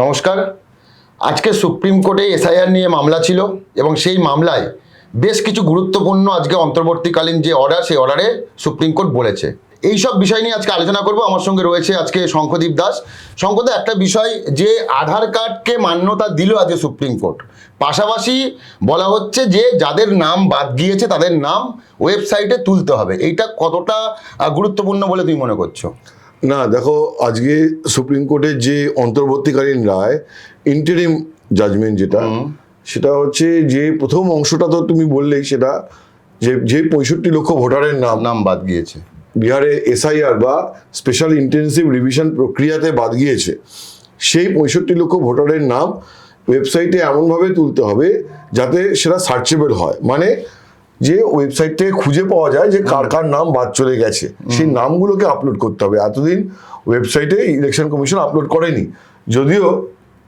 নমস্কার। আজকে সুপ্রিম কোর্টে এসআইআর নিয়ে মামলা ছিল এবং সেই মামলায় বেশ কিছু গুরুত্বপূর্ণ আজকে অন্তর্বর্তীকালীন যে অর্ডার সেই অর্ডারে সুপ্রিম কোর্ট বলেছে। এই সব বিষয় নিয়ে আজকে আলোচনা করব। আমার সঙ্গে রয়েছে আজকে শঙ্খদীপ দাস। শঙ্খদা একটা বিষয় যে আধার কার্ডকে মান্যতা দিল আজকে সুপ্রিম কোর্ট। পাশাপাশি বলা হচ্ছে যে যাদের নাম বাদ গিয়েছে, তাদের নাম ওয়েবসাইটে তুলতে হবে। এইটা কতটা গুরুত্বপূর্ণ বলে তুমি মনে করছ? না দেখো আজকে সুপ্রিম কোর্টের যে অন্তর্বর্তীকালীন রায় ইন্টারিম জাজমেন্ট যেটা সেটা হচ্ছে যে প্রথম অংশটা তো তুমি বললেই সেটা যে যে পঁয়ষট্টি লক্ষ ভোটারের নাম নাম বাদ গিয়েছে। বিহারে এসআইআর বা স্পেশাল ইন্টেন্সিভ রিভিশন প্রক্রিয়াতে বাদ গিয়েছে। সেই পঁয়ষট্টি লক্ষ ভোটারের নাম ওয়েবসাইটে এমনভাবে তুলতে হবে যাতে সেটা সার্চেবল হয়। মানে যে ওয়েবসাইট থেকে খুঁজে পাওয়া যায় যে কার কার নাম বাদ চলে গেছে সেই নামগুলোকে আপলোড করতে হবে। এতদিন ওয়েবসাইটে ইলেকশন কমিশন আপলোড করেনি। যদিও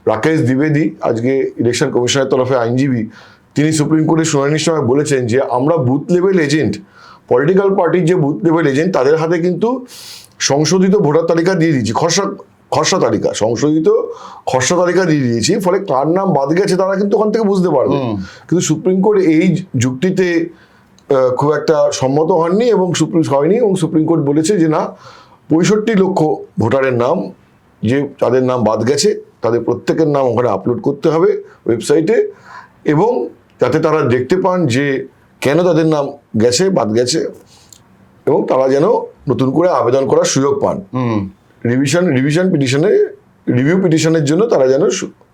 রাকেশ দ্বিবেদী আজকে ইলেকশন কমিশনের তরফে আইনজীবী তিনি সুপ্রিম কোর্টের শুনানির সময় বলেছেন যে আমরা বুথ লেভেল এজেন্ট পলিটিক্যাল পার্টির যে বুথ লেভেল এজেন্ট তাদের হাতে কিন্তু সংশোধিত ভোটার তালিকা দিয়ে দিয়েছি। খসড়া খসড়া তালিকা সংশোধিত খসড়া তালিকা দিয়ে দিয়েছি ফলে কার নাম বাদ গেছে তারা কিন্তু ওখান থেকে বুঝতে পারবে। কিন্তু সুপ্রিম কোর্ট এই যুক্তিতে খুব একটা সম্মত হননি এবং সুপ্রিম হয়নি এবং সুপ্রিম কোর্ট বলেছে যে না পঁয়ষট্টি লক্ষ ভোটারের নাম যে তাদের নাম বাদ গেছে তাদের প্রত্যেকের নাম ওখানে আপলোড করতে হবে ওয়েবসাইটে এবং যাতে তারা দেখতে পান যে কেন তাদের নাম গেছে বাদ গেছে এবং তারা যেন নতুন করে আবেদন করার সুযোগ পান। রিভিশন রিভিশন পিটিশনে রিভিউ পিটিশনের জন্য তারা যেন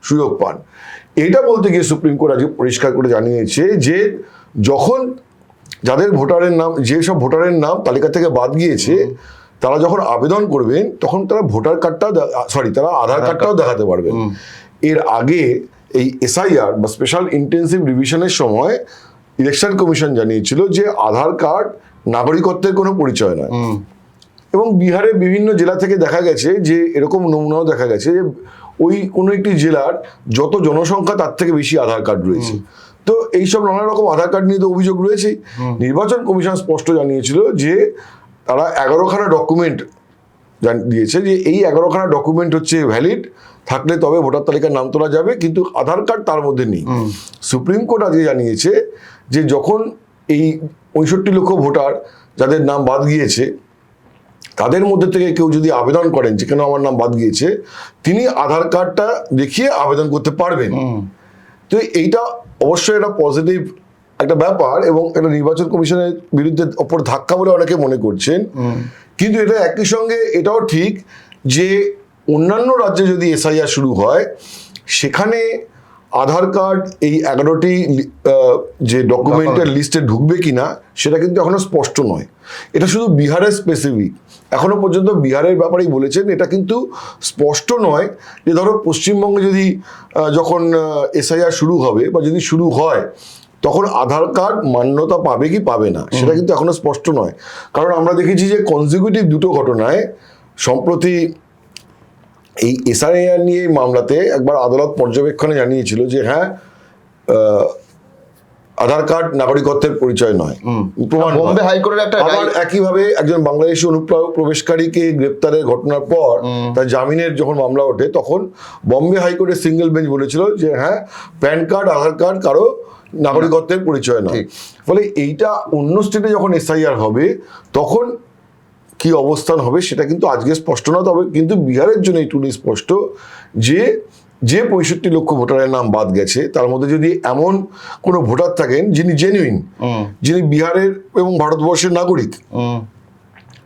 সুযোগ পান। এটা বলতে গিয়ে সুপ্রিম কোর্ট আজকে পরিষ্কার করে জানিয়েছে যে যখন যাদের ভোটারের নাম যেসব ভোটারের নাম তালিকা থেকে বাদ গিয়েছে তারা যখন আবেদন করবেন তখন তারা ভোটার কার্ডটাও সরি তারা আধার কার্ডটাও দেখাতে পারবেন। এর আগে এই এসআইআর বা স্পেশাল ইন্টেন্সিভ রিভিশনের সময় ইলেকশন কমিশন জানিয়েছিল যে আধার কার্ড নাগরিকত্বের কোনো পরিচয় নয়। এবং বিহারের বিভিন্ন জেলা থেকে দেখা গেছে যে এরকম নমুনাও দেখা গেছে যে ওই কোনো একটি জেলার যত জনসংখ্যা তার থেকে বেশি আধার কার্ড রয়েছে। তো এইসব নানা রকম আধার কার্ড নিয়ে তো অভিযোগ রয়েছে। নির্বাচন কমিশন স্পষ্ট জানিয়েছিল যে তারা এগারোখানা ডকুমেন্ট দিয়েছে যে এই এগারোখানা ডকুমেন্ট হচ্ছে ভ্যালিড থাকলে তবে ভোটার তালিকার নাম তোলা যাবে কিন্তু আধার কার্ড তার মধ্যে নেই। সুপ্রিম কোর্ট আজকে জানিয়েছে যে যখন এই পঁয়ষট্টি লক্ষ ভোটার যাদের নাম বাদ গিয়েছে তাদের মধ্যে থেকে কেউ যদি আবেদন করেন যেখানে আমার নাম বাদ গিয়েছে তিনি আধার কার্ডটা দেখিয়ে আবেদন করতে পারবেন। তো এইটা অবশ্যই একটা পজিটিভ একটা ব্যাপার এবং একটা নির্বাচন কমিশনের বিরুদ্ধে ওপর ধাক্কা বলে অনেকে মনে করছেন। কিন্তু এটা একই সঙ্গে এটাও ঠিক যে অন্যান্য রাজ্যে যদি এসআইআর শুরু হয় সেখানে আধার কার্ড এই এগারোটি যে ডকুমেন্টের লিস্টে ঢুকবে কিনা সেটা কিন্তু এখনও স্পষ্ট নয়। এটা শুধু বিহারের স্পেসিফিক এখনও পর্যন্ত বিহারের ব্যাপারেই বলেছেন এটা কিন্তু স্পষ্ট নয় যে ধরো পশ্চিমবঙ্গে যদি যখন এসআইআর শুরু হবে বা যদি শুরু হয় তখন আধার কার্ড মান্যতা পাবে কি পাবে না? সেটা কিন্তু এখনও স্পষ্ট নয়। কারণ আমরা দেখেছি যে কনজিকিউটিভ দুটো ঘটনায় সম্প্রতি এই এসআইআর নিয়ে এই মামলাতে একবার আদালত পর্যবেক্ষণে জানিয়েছিল যে হ্যাঁ আধার কার্ড নাগরিকত্বের পরিচয় নয়। প্রমাণ বোম্বে হাইকোর্টের একটা আবার একইভাবে একজন বাংলাদেশি অনুপ্রবেশকারীকে গ্রেপ্তারের ঘটনার পর তার জামিনের যখন মামলা ওঠে তখন বম্বে হাইকোর্টের সিঙ্গেল বেঞ্চ বলেছিল যে হ্যাঁ প্যান কার্ড আধার কার্ড কারও নাগরিকত্বের পরিচয় নয়। ফলে এইটা অন্য স্টেটে যখন এসআইআর হবে তখন কি অবস্থান হবে সেটা কিন্তু আজকে স্পষ্ট না তবে কিন্তু বিহারের জন্য এইটুকুনি স্পষ্ট যে যে পঁয়ষট্টি লক্ষ ভোটারের নাম বাদ গেছে তার মধ্যে যদি এমন কোনো ভোটার থাকেন যিনি জেনুইন যিনি বিহারের এবং ভারতবর্ষের নাগরিক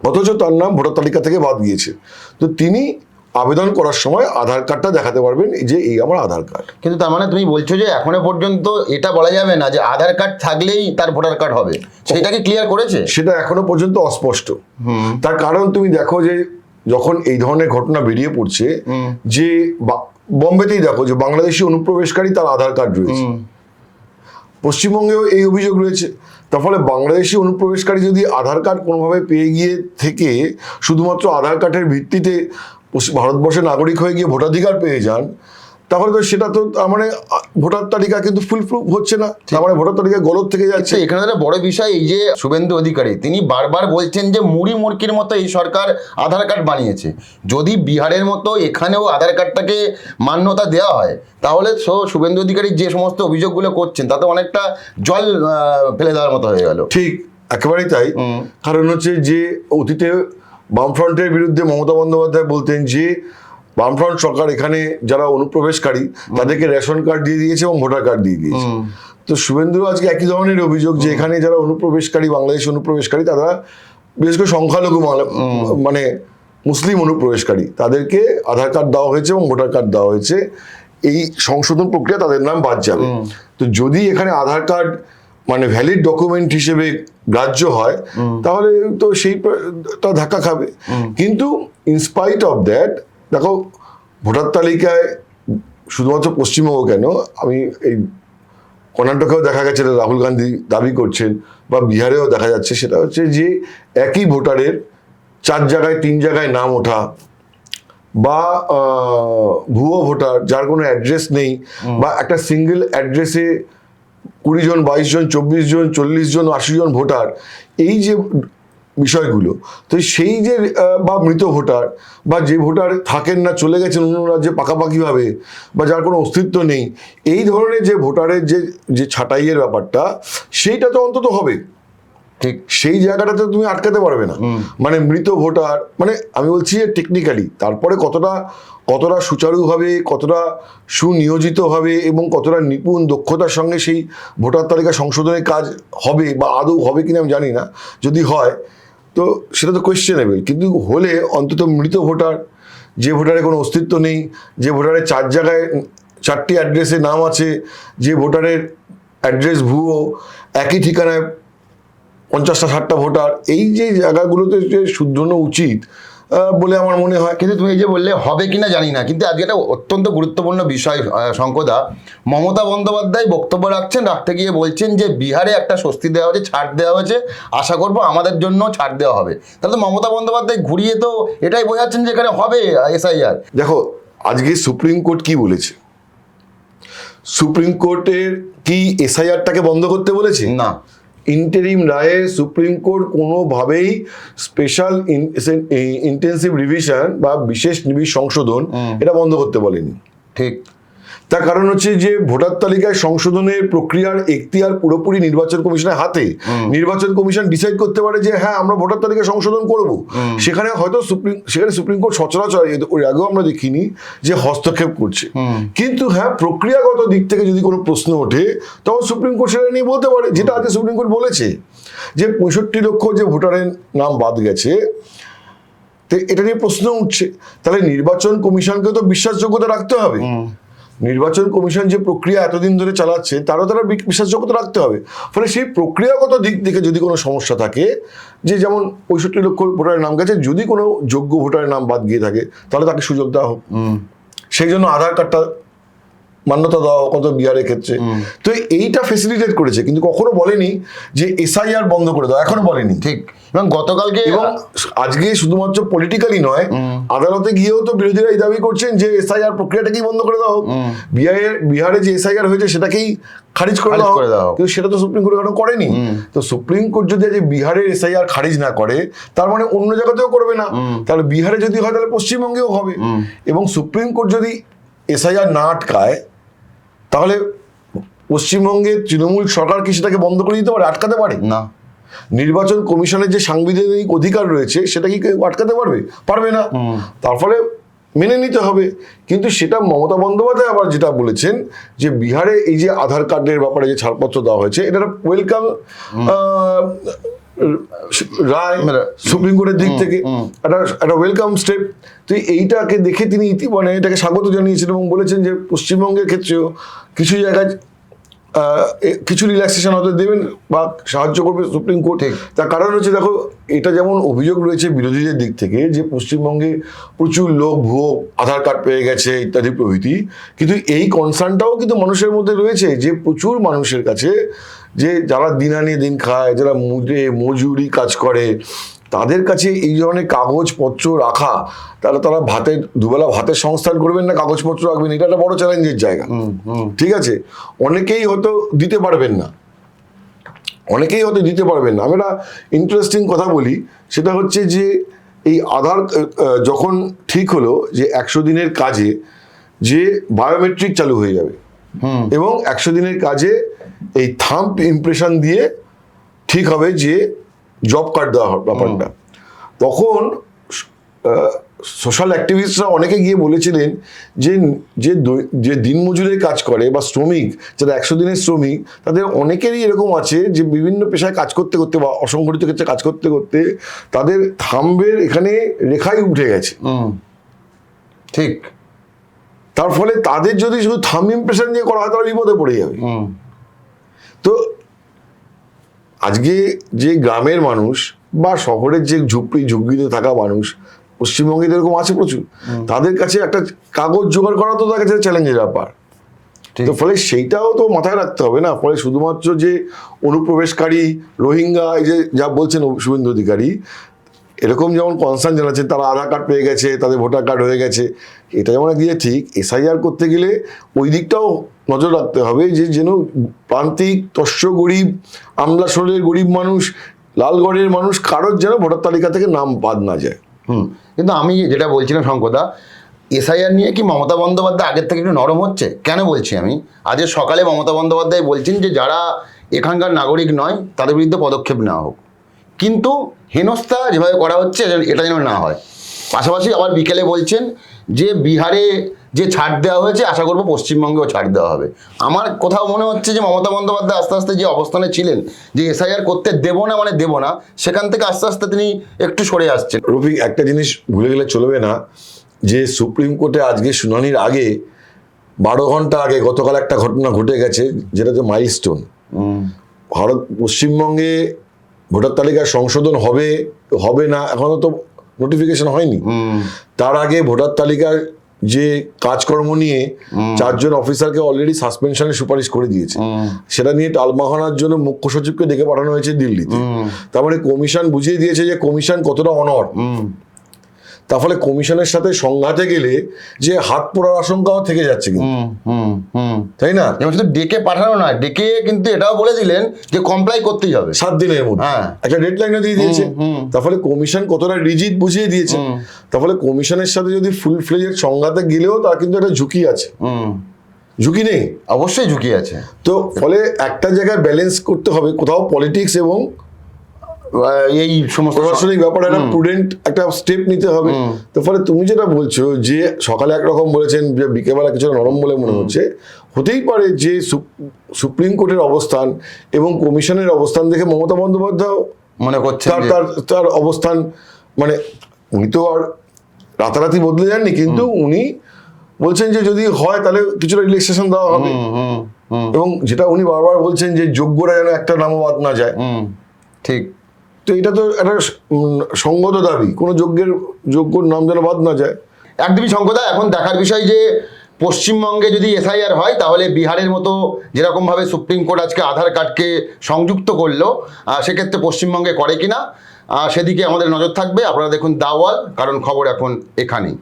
অথচ তার নাম ভোটার তালিকা থেকে বাদ গিয়েছে তো তিনি আবেদন করার সময় আধার কার্ডটা দেখাতে পারবেন যে এই আমার আধার কার্ড। কিন্তু তার মানে তুমি বলছো যে এখনও পর্যন্ত এটা বলা যাবে না যে আধার কার্ড থাকলেই তার ভোটার কার্ড হবে। সেটাকে ক্লিয়ার করেছে? সেটা এখনও পর্যন্ত অস্পষ্ট। তার কারণ তুমি দেখো যে যখন এই ধরনের ঘটনা বেরিয়ে পড়ছে যে বা- বম্বেতেই দেখো যে বাংলাদেশি অনুপ্রবেশকারী তার আধার কার্ড রয়েছে। পশ্চিমবঙ্গেও এই অভিযোগ রয়েছে। তার ফলে বাংলাদেশি অনুপ্রবেশকারী যদি আধার কার্ড কোনোভাবে পেয়ে গিয়ে থেকে শুধুমাত্র আধার কার্ডের ভিত্তিতে ভারতবর্ষের নাগরিক হয়ে গিয়ে ভোটাধিকার পেয়ে যান তাহলে তো সেটা তো মানে ভোটার তালিকা কিন্তু ফুল প্রুফ হচ্ছে না। তার মানে ভোটার তালিকা গলত থেকে যাচ্ছে। এখানে একটা বড় বিষয় এই যে শুভেন্দু অধিকারী তিনি বারবার বলছেন যে মুড়ি মুরকির মতো এই সরকার আধার কার্ড বানিয়েছে। যদি বিহারের মতো এখানেও আধার কার্ডটাকে মান্যতা দেওয়া হয় তাহলে সো শুভেন্দু অধিকারী যে সমস্ত অভিযোগগুলো করছেন তাতে অনেকটা জল ফেলে দেওয়ার মতো হয়ে গেল। ঠিক একেবারেই তাই। কারণ হচ্ছে যে অতীতে বামফ্রন্টের বিরুদ্ধে মমতা বন্দ্যোপাধ্যায় বলতেন যে বামফ্রন্ট সরকার এখানে যারা অনুপ্রবেশকারী তাদেরকে রেশন কার্ড দিয়ে দিয়েছে এবং ভোটার কার্ড দিয়ে দিয়েছে। তো শুভেন্দু আজকে একই ধরনের অভিযোগ যে এখানে যারা অনুপ্রবেশকারী বাংলাদেশ অনুপ্রবেশকারী তারা বিশেষ করে সংখ্যালঘু মানে মুসলিম অনুপ্রবেশকারী তাদেরকে আধার কার্ড দেওয়া হয়েছে এবং ভোটার কার্ড দেওয়া হয়েছে। এই সংশোধন প্রক্রিয়া তাদের নাম বাদ যাবে। তো যদি এখানে আধার কার্ড মানে ভ্যালিড ডকুমেন্ট হিসেবে গ্রাহ্য হয় তাহলে তো সেই তা ধাক্কা খাবে। কিন্তু ইনস্পাইট অফ দ্যাট দেখো ভোটার তালিকায় শুধুমাত্র পশ্চিমবঙ্গ কেন? আমি এই কর্ণাটকেও দেখা গেছে রাহুল গান্ধী দাবি করছেন বা বিহারেও দেখা যাচ্ছে। সেটা হচ্ছে যে একই ভোটারের চার জায়গায় তিন জায়গায় নাম ওঠা বা ভুয়ো ভোটার যার কোনো অ্যাড্রেস নেই বা একটা সিঙ্গেল অ্যাড্রেসে কুড়ি জন বাইশ জন চব্বিশ জন চল্লিশ জন আশি জন ভোটার এই যে বিষয়গুলো। তো সেই যে বা মৃত ভোটার বা যে ভোটার থাকেন না চলে গেছেন অন্য রাজ্যে পাকাপাকিভাবে বা যার কোনো অস্তিত্ব নেই এই ধরনের যে ভোটারের যে যে ছাঁটাইয়ের ব্যাপারটা সেইটা তো অন্তত হবে। ঠিক। সেই জায়গাটাতে তুমি আটকাতে পারবে না। মানে মৃত ভোটার মানে আমি বলছি যে টেকনিক্যালি তারপরে কতটা কতটা সুচারুভাবে কতটা সুনিয়োজিতভাবে এবং কতটা নিপুণ দক্ষতার সঙ্গে সেই ভোটার তালিকা সংশোধনের কাজ হবে বা আদৌ হবে কিনা আমি জানি না। যদি হয় তো সেটা তো কোয়েশ্চেনেবল কিন্তু হলে অন্তত মৃত ভোটার, যে ভোটারের কোনো অস্তিত্ব নেই, যে ভোটারের চার জায়গায় চারটি অ্যাড্রেসে নাম আছে, যে ভোটারের অ্যাড্রেস ভুয়ো, একই ঠিকানায় পঞ্চাশটা, ষাটটা ভোটার, এই যে জায়গাগুলোতে যে শুধরানো উচিত বলে আমার মনে হয়। কিন্তু তুমি এই যে বললে হবে কিনা জানি না। কিন্তু আজকে একটা অত্যন্ত গুরুত্বপূর্ণ বিষয় শঙ্কদা মমতা বন্দ্যোপাধ্যায় বক্তব্য রাখছেন রাখতে গিয়ে বলছেন যে বিহারে একটা স্বস্তি দেওয়া হয়েছে ছাড় দেওয়া হয়েছে। আশা করব আমাদের জন্য ছাড় দেওয়া হবে। তাহলে তো মমতা বন্দ্যোপাধ্যায় ঘুরিয়ে তো এটাই বোঝাচ্ছেন যে এখানে হবে এসআইআর। দেখো আজকে সুপ্রিম কোর্ট কি বলেছে? সুপ্রিম কোর্টের কি এসআইআরটাকে বন্ধ করতে বলেছে? না। ইন্টারিম রায়ে সুপ্রিম কোর্ট কোনোভাবেই স্পেশাল ইন্টেন্সিভ রিভিশন বা বিশেষ নিবিড় সংশোধন এটা বন্ধ করতে বলেনি। ঠিক। তার কারণ হচ্ছে যে ভোটার তালিকায় সংশোধনের প্রক্রিয়ার এখতিয়ার পুরোপুরি নির্বাচন কমিশনের হাতে। নির্বাচন কমিশন ডিসাইড করতে পারে যে হ্যাঁ আমরা ভোটার তালিকা সংশোধন করব। সেখানে হয়তো সুপ্রিম সেখানে সুপ্রিম কোর্ট সচরাচর ওর আগেও আমরা দেখিনি যে হস্তক্ষেপ করছে। কিন্তু হ্যাঁ প্রক্রিয়াগত দিক থেকে যদি কোনো প্রশ্ন ওঠে তখন সুপ্রিম কোর্ট সেটা নিয়ে বলতে পারে যেটা আজকে সুপ্রিম কোর্ট বলেছে। যে পঁয়ষট্টি লক্ষ যে ভোটারের নাম বাদ গেছে তো এটা নিয়ে প্রশ্ন উঠছে। তাহলে নির্বাচন কমিশনকে তো বিশ্বাসযোগ্যতা রাখতে হবে। নির্বাচন কমিশন যে প্রক্রিয়া এতদিন ধরে চালাচ্ছে তারও তারা বিশ্বাসযোগ্যতা রাখতে হবে। ফলে সেই প্রক্রিয়াগত দিক থেকে যদি কোনো সমস্যা থাকে যে যেমন পঁয়ষট্টি লক্ষ ভোটারের নাম গেছে যদি কোনো যোগ্য ভোটারের নাম বাদ গিয়ে থাকে তাহলে তাকে সুযোগ দেওয়া হোক। সেই জন্য আধার কার্ডটা মান্যতা দেওয়া কত বিহারের ক্ষেত্রে। তো এইটা ফেসিলিটেট করেছে কিন্তু কখনো বলেনি যে এসআইআর বন্ধ করে দাও এখনও বলেনি। ঠিক। এবং গতকালকে এবং আজকে শুধুমাত্র পলিটিক্যালি নয় আদালতে গিয়েও তো বিরোধীরা এই দাবি করছেন যে এসআইআর প্রক্রিয়াটাকেই বন্ধ করে দাও বিহারের বিহারে যে এসআইআর হয়েছে সেটাকেই খারিজ করে দাও কিন্তু সেটা তো সুপ্রিম কোর্ট এখনও করেনি। তো সুপ্রিম কোর্ট যদি আজ বিহারের এসআইআর খারিজ না করে তার মানে অন্য জায়গাতেও করবে না। তাহলে বিহারে যদি হয় তাহলে পশ্চিমবঙ্গেও হবে। এবং সুপ্রিম কোর্ট যদি এসআইআর না আটকায় তাহলে পশ্চিমবঙ্গে তৃণমূল সরকার কি সেটাকে বন্ধ করে দিতে পারে আটকাতে পারে? না। নির্বাচন কমিশনের যে সাংবিধানিক অধিকার রয়েছে সেটা কি কেউ আটকাতে পারবে? পারবে না। তার ফলে মেনে নিতে হবে। কিন্তু সেটা মমতা বন্দ্যোপাধ্যায় আবার যেটা বলেছেন যে বিহারে এই যে আধার কার্ডের ব্যাপারে যে ছাড়পত্র দেওয়া হয়েছে এটা ওয়েলকাম রায় সুপ্রিম কোর্টের দিক থেকে একটা একটা ওয়েলকাম স্টেপ তো এইটাকে দেখে তিনি ইতি মানে এটাকে স্বাগত জানিয়েছেন এবং বলেছেন যে পশ্চিমবঙ্গের ক্ষেত্রেও কিছু জায়গায় কিছু রিল্যাক্সেশন হয়তো দেবেন বা সাহায্য করবে সুপ্রিম কোর্ট। তার কারণ হচ্ছে দেখো এটা যেমন অভিযোগ রয়েছে বিরোধীদের দিক থেকে যে পশ্চিমবঙ্গে প্রচুর লোক ভুয়ো আধার কার্ড পেয়ে গেছে ইত্যাদি প্রভৃতি। কিন্তু এই কনসার্নটাও কিন্তু মানুষের মধ্যে রয়েছে যে প্রচুর মানুষের কাছে যে যারা দিন আনিয়ে দিন খায় যারা মুজে মজুরি কাজ করে তাদের কাছে এই ধরনের কাগজপত্র রাখা তাহলে তারা ভাতের দুবেলা ভাতের সংস্থান করবেন না কাগজপত্র রাখবেন এটা একটা বড় চ্যালেঞ্জের জায়গা। ঠিক আছে? অনেকেই হয়তো দিতে পারবেন না। অনেকেই হয়তো দিতে পারবেন না। আমি একটা ইন্টারেস্টিং কথা বলি সেটা হচ্ছে যে এই আধার যখন ঠিক হলো যে একশো দিনের কাজে যে বায়োমেট্রিক চালু হয়ে যাবে এবং একশো দিনের কাজে এই থাম্প ইমপ্রেশন দিয়ে ঠিক হবে যে জব কার্ড দেওয়া হবে ব্যাপারটা। তখন সোশ্যাল অ্যাক্টিভিস্টরা অনেকে গিয়ে বলেছিলেন যে যে যে দিনমজুরের কাজ করে বা শ্রমিক যারা একশো দিনের শ্রমিক তাদের অনেকেরই এরকম আছে যে বিভিন্ন পেশায় কাজ করতে করতে বা অসংগঠিত ক্ষেত্রে কাজ করতে করতে তাদের থাম্বের এখানে রেখাই উঠে গেছে। ঠিক। তার ফলে তাদের যদি শুধু থাম ইমপ্রেশন দিয়ে করা হয় তাহলে বিপদে পড়ে যাবে। তো আজকে যে গ্রামের মানুষ বা শহরের যে ঝুপড়ি ঝুঁকিতে থাকা মানুষ পশ্চিমবঙ্গে তো এরকম আছে প্রচুর তাদের কাছে একটা কাগজ জোগাড় করা তো তার কাছে চ্যালেঞ্জের ব্যাপার ঠিক। তো ফলে সেইটাও তো মাথায় রাখতে হবে না ফলে শুধুমাত্র যে অনুপ্রবেশকারী রোহিঙ্গা এই যে যা বলছেন শুভেন্দু অধিকারী এরকম যেমন কনসার্ন জানাচ্ছেন তারা আধার কার্ড পেয়ে গেছে, তাদের ভোটার কার্ড হয়ে গেছে, এটা যেমন একদিকে ঠিক এসআইআর করতে গেলে ওই দিকটাও নজর রাখতে হবে যে যেন প্রান্তিক, তস্য গরিব আমলাশোলের গরিব মানুষ লালগড়ের মানুষ কারোর যেন ভোটার তালিকা থেকে নাম বাদ না যায়। হুম, কিন্তু আমি যেটা বলছিলাম শঙ্কদা এসআইআর নিয়ে কি মমতা বন্দ্যোপাধ্যায় আগের থেকে একটু নরম হচ্ছে? কেন বলছি আমি? আজকে সকালে মমতা বন্দ্যোপাধ্যায় বলছেন যে যারা এখানকার নাগরিক নয়, তাদের বিরুদ্ধে পদক্ষেপ নেওয়া হোক। কিন্তু হেনস্থা যেভাবে করা হচ্ছে এটা যেন না হয়। পাশাপাশি আবার বিকেলে বলছেন যে বিহারে যে ছাড় দেওয়া হয়েছে আশা করব পশ্চিমবঙ্গেও ছাড় দেওয়া হবে। আমার কোথাও মনে হচ্ছে যে মমতা বন্দ্যোপাধ্যায় আস্তে আস্তে যে অবস্থানে ছিলেন যে এসআইআর করতে দেবো না মানে দেবো না সেখান থেকে আস্তে আস্তে তিনি একটু সরে আসছেন। রফিক একটা জিনিস ভুলে গেলে চলবে না যে সুপ্রিম কোর্টে আজকে শুনানির আগে বারো ঘণ্টা আগে গতকাল একটা ঘটনা ঘটে গেছে যেটা যে মাইলস্টোন ভারত পশ্চিমবঙ্গে ভোটার তালিকা সংশোধন হবে হবে না এখনও তো নোটিফিকেশন হয়নি। তার আগে ভোটার তালিকার যে কাজকর্ম নিয়ে চারজন অফিসারকে অলরেডি সাসপেনশনের সুপারিশ করে দিয়েছে। সেটা নিয়ে টালমাহানার জন্য মুখ্য সচিবকে ডেকে পাঠানো হয়েছে দিল্লিতে। তার মানে কমিশন বুঝিয়ে দিয়েছে যে কমিশন কতটা অনর তার ফলে কমিশনের সাথে সংঘাতে গেলে যে হাত পোড়ার আশঙ্কাও থেকে যাচ্ছে কিন্তু। তাই না? এবং শুধু ডেকে পাঠানো না ডেকে কিন্তু এটাও বলে দিলেন যে কমপ্লাই করতেই হবে। সাত দিনের মধ্যে। হ্যাঁ। একটা ডেডলাইনও দিয়ে দিয়েছে। তার ফলে কমিশন কতটা রিজিট বুঝিয়ে দিয়েছে। তার ফলে কমিশনের সাথে যদি ফুল ফ্লেজের সংঘাতে গেলেও তার কিন্তু একটা ঝুঁকি আছে। হুম। ঝুঁকি নেই। অবশ্যই ঝুঁকি আছে। তো ফলে একটা জায়গায় ব্যালেন্স করতে হবে কোথাও পলিটিক্স এবং এই সমস্ত প্রশাসনিক ব্যাপারে একটা প্রুডেন্ট একটা স্টেপ নিতে হবে। তো ফলে তুমি যেটা বলছো যে সকালে একরকম বলেছেন যে বিকেলবেলা কিছুটা নরম বলে মনে হচ্ছে হতেই পারে যে সুপ- সুপ্রিম কোর্টের অবস্থান এবং কমিশনের অবস্থান দেখে মমতা বন্দ্যোপাধ্যায় মনে করছেন তার তার তার অবস্থান মানে উনি তো আর রাতারাতি বদলে যাননি কিন্তু উনি বলছেন যে যদি হয় তাহলে কিছুটা রিল্যাক্সেশন দেওয়া হবে। এবং যেটা উনি বারবার বলছেন যে যোগ্যরা যেন একটা নামও বাদ না যায়। ঠিক। তো এটা তো একটা সংগত সঙ্গত দাবি। কোনো যজ্ঞের যোগ্য নাম যেন বাদ না যায়। একদমই শঙ্কদা এখন দেখার বিষয় যে, পশ্চিমবঙ্গে যদি এসআইআর হয়, তাহলে বিহারের মতো যেরকমভাবে সুপ্রিম কোর্ট আজকে আধার কার্ডকে সংযুক্ত করল সেক্ষেত্রে পশ্চিমবঙ্গে করে কিনা সেদিকে আমাদের নজর থাকবে। আপনারা দেখুন দাওয়াল, কারণ খবর এখন এখানেই।